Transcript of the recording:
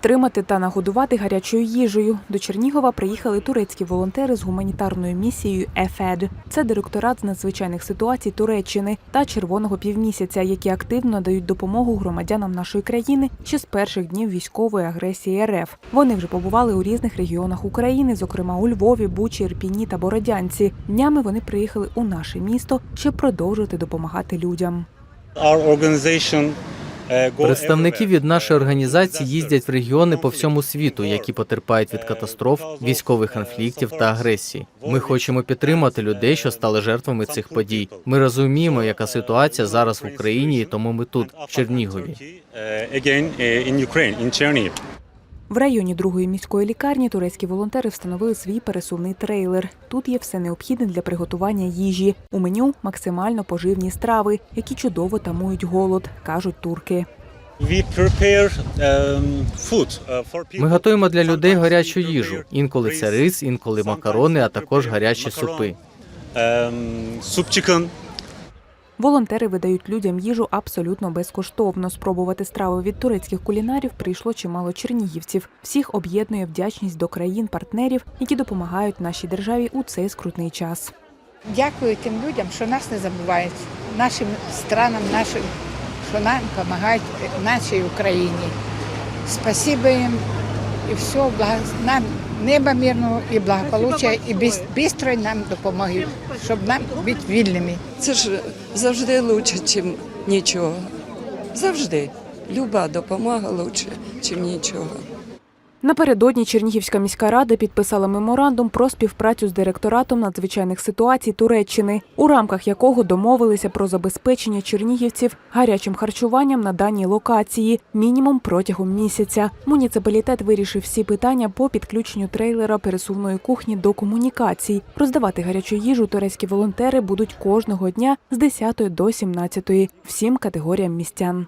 підтримати та нагодувати гарячою їжею. До Чернігова приїхали турецькі волонтери з гуманітарною місією ЕФЕД. Це директорат з надзвичайних ситуацій Туреччини та Червоного півмісяця, які активно надають допомогу громадянам нашої країни ще з перших днів військової агресії РФ. Вони вже побували у різних регіонах України, зокрема у Львові, Бучі, Ірпіні та Бородянці. Днями вони приїхали у наше місто, щоб продовжити допомагати людям. Our organization, Представники від нашої організації їздять в регіони по всьому світу, які потерпають від катастроф, військових конфліктів та агресії. Ми хочемо підтримати людей, що стали жертвами цих подій. Ми розуміємо, яка ситуація зараз в Україні, і тому ми тут, в Чернігові. В районі другої міської лікарні турецькі волонтери встановили свій пересувний трейлер. Тут є все необхідне для приготування їжі. У меню максимально поживні страви, які чудово тамують голод, кажуть турки. For people. Ми готуємо для людей гарячу їжу. Інколи це рис, інколи макарони, а також гарячі супи. Волонтери видають людям їжу абсолютно безкоштовно. Спробувати страви від турецьких кулінарів прийшло чимало чернігівців. Всіх об'єднує вдячність до країн-партнерів, які допомагають нашій державі у цей скрутний час. Дякую тим людям, що нас не забувають, нашим странам, нашим, що нам допомагають нашій Україні. Спасибо їм і все, нам неба мирного і благополуччя, і бістрої нам допомоги, щоб нам бути вільними. Це ж завжди краще, ніж нічого. Завжди. Люба допомога краще, ніж нічого. Напередодні Чернігівська міська рада підписала меморандум про співпрацю з директоратом надзвичайних ситуацій Туреччини, у рамках якого домовилися про забезпечення чернігівців гарячим харчуванням на даній локації мінімум протягом місяця. Муніципалітет вирішив всі питання по підключенню трейлера пересувної кухні до комунікацій. Роздавати гарячу їжу турецькі волонтери будуть кожного дня з 10 до 17 всім категоріям містян.